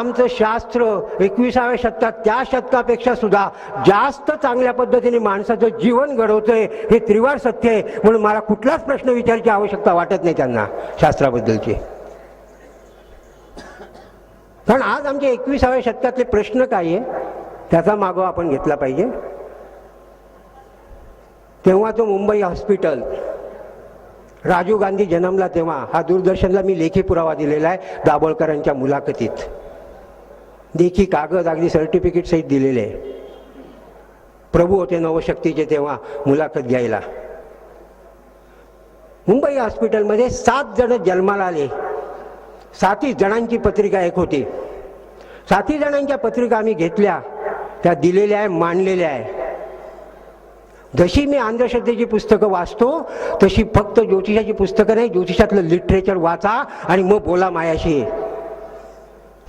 आमचं शास्त्र एकविसाव्या शतकात त्या शतकापेक्षा सुद्धा जास्त चांगल्या पद्धतीने माणसाचं जीवन घडवतंय हे त्रिवार सत्य आहे. म्हणून मला कुठलाच प्रश्न विचारायची आवश्यकता वाटत नाही त्यांना शास्त्राबद्दलची. कारण आज आमच्या एकविसाव्या शतकातले प्रश्न काय आहे त्याचा मागोवा आपण घेतला पाहिजे. तेव्हा तो मुंबई हॉस्पिटल राजीव गांधी जन्मला तेव्हा हा दूरदर्शनला मी लेखी पुरावा दिलेला आहे दाभोळकरांच्या मुलाखतीत. देखी कागद अगदी सर्टिफिकेट सहित दिलेले आहे. प्रभू होते नवशक्तीचे तेव्हा मुलाखत घ्यायला. मुंबई हॉस्पिटलमध्ये सात जण जन्माला आले. साती जणांची पत्रिका एक होती. साती जणांच्या पत्रिका आम्ही घेतल्या. त्या दिलेल्या आहे मांडलेल्या आहे. जशी मी अंधश्रद्धेची पुस्तकं वाचतो तशी फक्त ज्योतिषाची पुस्तकं नाही ज्योतिषातलं लिटरेचर वाचा आणि मग बोला मायाशी.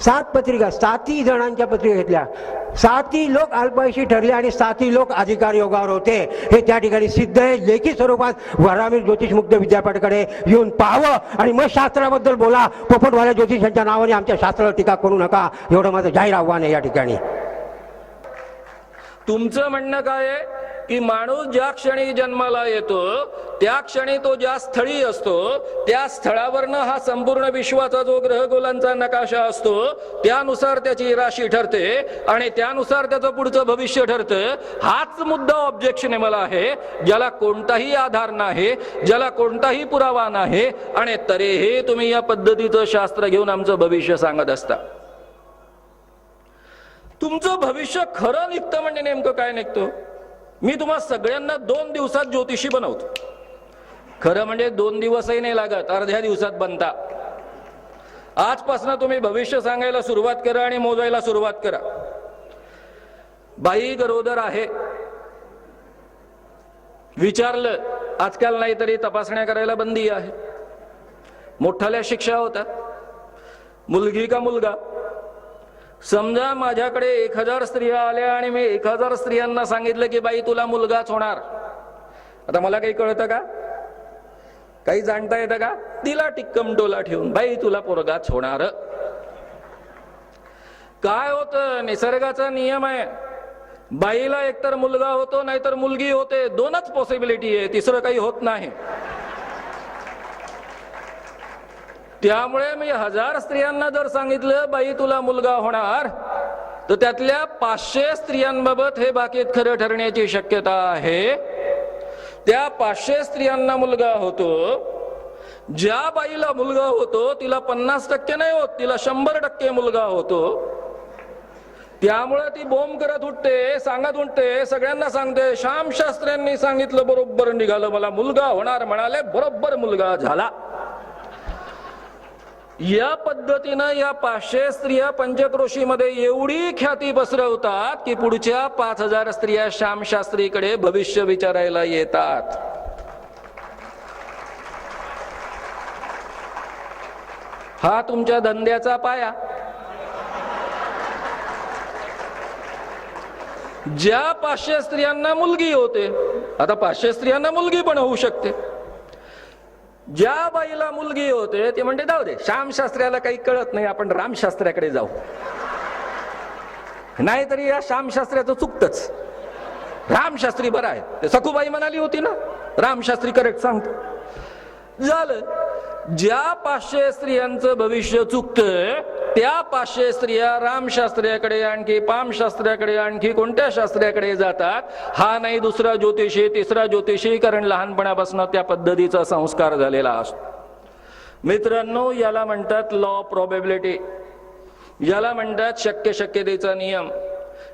सात पत्रिका सातही जणांच्या पत्रिका घेतल्या. सातही लोक अल्पवयशी ठरले आणि सातही लोक अधिकार योगावर होते. हे त्या ठिकाणी सिद्ध आहे. लेखी स्वरूपात वरामीर ज्योतिषमुग्ध विद्यापीठाकडे येऊन पाहावं आणि मग शास्त्राबद्दल बोला. पोपटवाल्या ज्योतिषांच्या नावाने आमच्या शास्त्रावर टीका करू नका. एवढं माझं जाहीर आव्हान आहे या ठिकाणी. तुमचं म्हणणं काय आहे? की माणूस ज्या क्षणी जन्माला येतो त्या क्षणी तो ज्या स्थळी असतो त्या स्थळावरनं हा संपूर्ण विश्वाचा जो ग्रहगोलांचा नकाशा असतो त्यानुसार त्याची राशी ठरते आणि त्यानुसार त्याचं पुढचं भविष्य ठरतं. हाच मुद्दा ऑब्जेक्शनेबल आहे. ज्याला कोणताही आधार नाही ज्याला कोणताही पुरावा नाही आणि तरीही तुम्ही या पद्धतीचं शास्त्र घेऊन आमचं भविष्य सांगत असता. तुमचं भविष्य खरं निघतं म्हणजे नेमकं काय निघतं? मी तुम्हा सगळ्यांना दोन दिवसात ज्योतिषी बनवतो. खरं म्हणजे दोन दिवसही नाही लागत अर्ध्या दिवसात बनता. आजपासून तुम्ही भविष्य सांगायला सुरुवात करा आणि मोजायला सुरुवात करा. बाई गरोदर आहे. विचारलं आजकाल नाही तरी तपासण्या करायला बंदी आहे. मोठाल्या शिक्षा होतात. मुलगी का मुलगा? समजा माझ्याकडे एक हजार स्त्रिया आल्या आणि मी एक हजार स्त्रियांना सांगितलं की बाई तुला मुलगाच होणार. आता मला काही कळतं का? काही जाणता येतं का? तिला टिक्कम डोला ठेवून बाई तुला पोरगाच होणार. काय होतं? निसर्गाचा नियम आहे. बाईला एकतर मुलगा होतो नाहीतर मुलगी होते. दोनच पॉसिबिलिटी आहे. तिसरं काही होत नाही. त्यामुळे मी हजार स्त्रियांना जर सांगितलं बाई तुला मुलगा होणार तर त्यातल्या पाचशे स्त्रियांबाबत हे बाकीत खरं ठरण्याची शक्यता आहे. त्या पाचशे स्त्रियांना मुलगा होतो. ज्या बाईला मुलगा होतो तिला पन्नास टक्के नाही होत तिला शंभर टक्के मुलगा होतो. त्यामुळे ती बोंब करत उठते सांगत उठते सगळ्यांना सांगते श्यामशास्त्र्यांनी सांगितलं बरोबर निघालं मला मुलगा होणार म्हणाले बरोबर मुलगा झाला. या पद्धतीनं या पाचशे स्त्रिया पंचक्रोशीमध्ये एवढी ख्याती पसरवतात की पुढच्या पाच हजार स्त्रिया श्यामशास्त्रीकडे भविष्य विचारायला येतात. हा तुमच्या धंद्याचा पाया. ज्या पाचशे स्त्रियांना मुलगी होते आता पाचशे स्त्रियांना मुलगी पण होऊ शकते. ज्या बाईला मुलगी होते ते म्हणते जाऊ दे श्यामशास्त्र्याला काही कळत नाही आपण रामशास्त्र्याकडे जाऊ. नाहीतरी या श्यामशास्त्र्याचं चुकतच. रामशास्त्री बरं आहे ते सखूबाई म्हणाली होती ना रामशास्त्री करेक्ट सांगतो. झालं. ज्या पाचशे स्त्रियांचं भविष्य चुकतं त्या पाचशे स्त्रिया रामशास्त्र्याकडे आणखी पामशास्त्र्याकडे आणखी कोणत्या शास्त्र्याकडे जातात? हा नाही दुसरा ज्योतिषी तिसरा ज्योतिषी कारण लहानपणापासून त्या पद्धतीचा संस्कार झालेला असतो. मित्रांनो याला म्हणतात लॉ प्रॉबेबिलिटी याला म्हणतात शक्य शक्यतेचा नियम.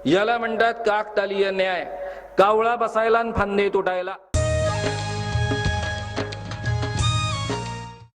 याला म्हणतात काकतालीय न्याय. कावळा बसायला आणि फांदे तुटायला.